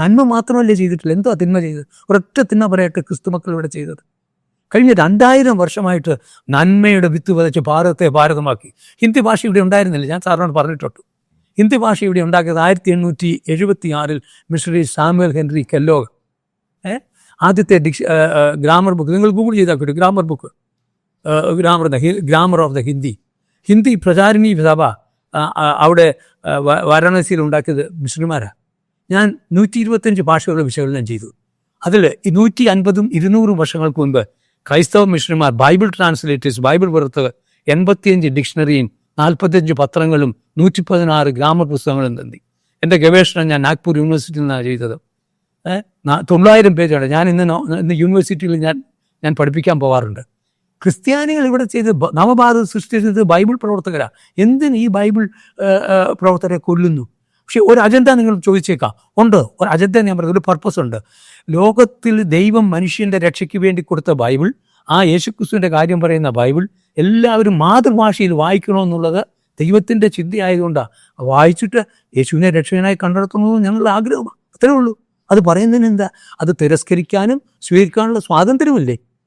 നന്മ മാത്രമല്ലേ ചെയ്തിട്ടില്ല എന്തോ തിന്മ ചെയ്തത്. ഒരൊറ്റ തിന്മ പറയട്ടെ ക്രിസ്തുമക്കൾ ഇവിടെ ചെയ്തത്. കഴിഞ്ഞ രണ്ടായിരം വർഷമായിട്ട് നന്മയുടെ വിത്ത് വിതച്ച് ഭാരതത്തെ ഭാരതമാക്കി. ഹിന്ദി ഭാഷ ഇവിടെ ഉണ്ടായിരുന്നില്ല. ഞാൻ സാറിനോട് പറഞ്ഞിട്ടുണ്ട്. ഹിന്ദി ഭാഷ ഇവിടെ ഉണ്ടാക്കിയത് ആയിരത്തി എണ്ണൂറ്റി എഴുപത്തി ആറിൽ മിഷണറി സാമുവൽ ഹെൻറി കെല്ലോഗ്. ആദ്യത്തെ ഡിക്ഷ ഗ്രാമർ ബുക്ക്. നിങ്ങൾ ഗൂഗിൾ ചെയ്താൽ കിട്ടും. Grammar book. Grammar grammar of the Hindi. Hindi Pracharini Sabha അവിടെ വാരാണസിയിൽ ഉണ്ടാക്കിയത് മിശ്രിമാരാണ് ഞാൻ നൂറ്റി ഇരുപത്തഞ്ച് ഭാഷകളുടെ വിശകലനം ചെയ്തു. അതിൽ നൂറ്റി അൻപതും ഇരുന്നൂറും വർഷങ്ങൾക്ക് മുൻപ് ക്രൈസ്തവ മിഷണർമാർ ബൈബിൾ ട്രാൻസ്ലേറ്റേഴ്സ് ബൈബിൾ പുറത്ത് എൺപത്തിയഞ്ച് ഡിക്ഷണറിയും നാൽപ്പത്തിയഞ്ച് പത്രങ്ങളും നൂറ്റി പതിനാറ് ഗ്രാമർ പുസ്തകങ്ങളും തന്നി. എന്റെ ഗവേഷണം ഞാൻ നാഗ്പൂർ യൂണിവേഴ്സിറ്റിയിൽ നിന്നാണ് ചെയ്തത്. തൊള്ളായിരം പേജാണ്. ഞാൻ ഇന്ന് ഇന്ന് യൂണിവേഴ്സിറ്റിയിൽ ഞാൻ ഞാൻ പഠിപ്പിക്കാൻ പോകാറുണ്ട് ക്രിസ്ത്യാനികൾ ഇവിടെ ചെയ്ത് നവഭാരത സൃഷ്ടിച്ചത് ബൈബിൾ പ്രവർത്തകരാണ് എന്തിന് ഈ ബൈബിൾ പ്രവർത്തകരെ കൊല്ലുന്നു? പക്ഷെ ഒരു അജണ്ട നിങ്ങൾ ചോദിച്ചേക്കാം. ഉണ്ട് ഒരു അജണ്ട ഞാൻ പറയുന്നത് ഒരു പർപ്പസ് ഉണ്ട്. ലോകത്തിൽ ദൈവം മനുഷ്യന്റെ രക്ഷയ്ക്ക് വേണ്ടി കൊടുത്ത ബൈബിൾ ആ യേശുക്രിസ്തുവിന്റെ കാര്യം പറയുന്ന ബൈബിൾ എല്ലാവരും മാതൃഭാഷയിൽ വായിക്കണമെന്നുള്ളത് ദൈവത്തിന്റെ ചിന്തയായതുകൊണ്ടാണ് വായിച്ചിട്ട് യേശുവിനെ രക്ഷകനായി കണ്ടെത്തുന്നത് ഞങ്ങളുടെ ആഗ്രഹമാണ് അത്രേ ഉള്ളൂ. അത് പറയുന്നതിന് എന്താ അത് തിരസ്കരിക്കാനും സ്വീകരിക്കാനുള്ള സ്വാതന്ത്ര്യമില്ലേ?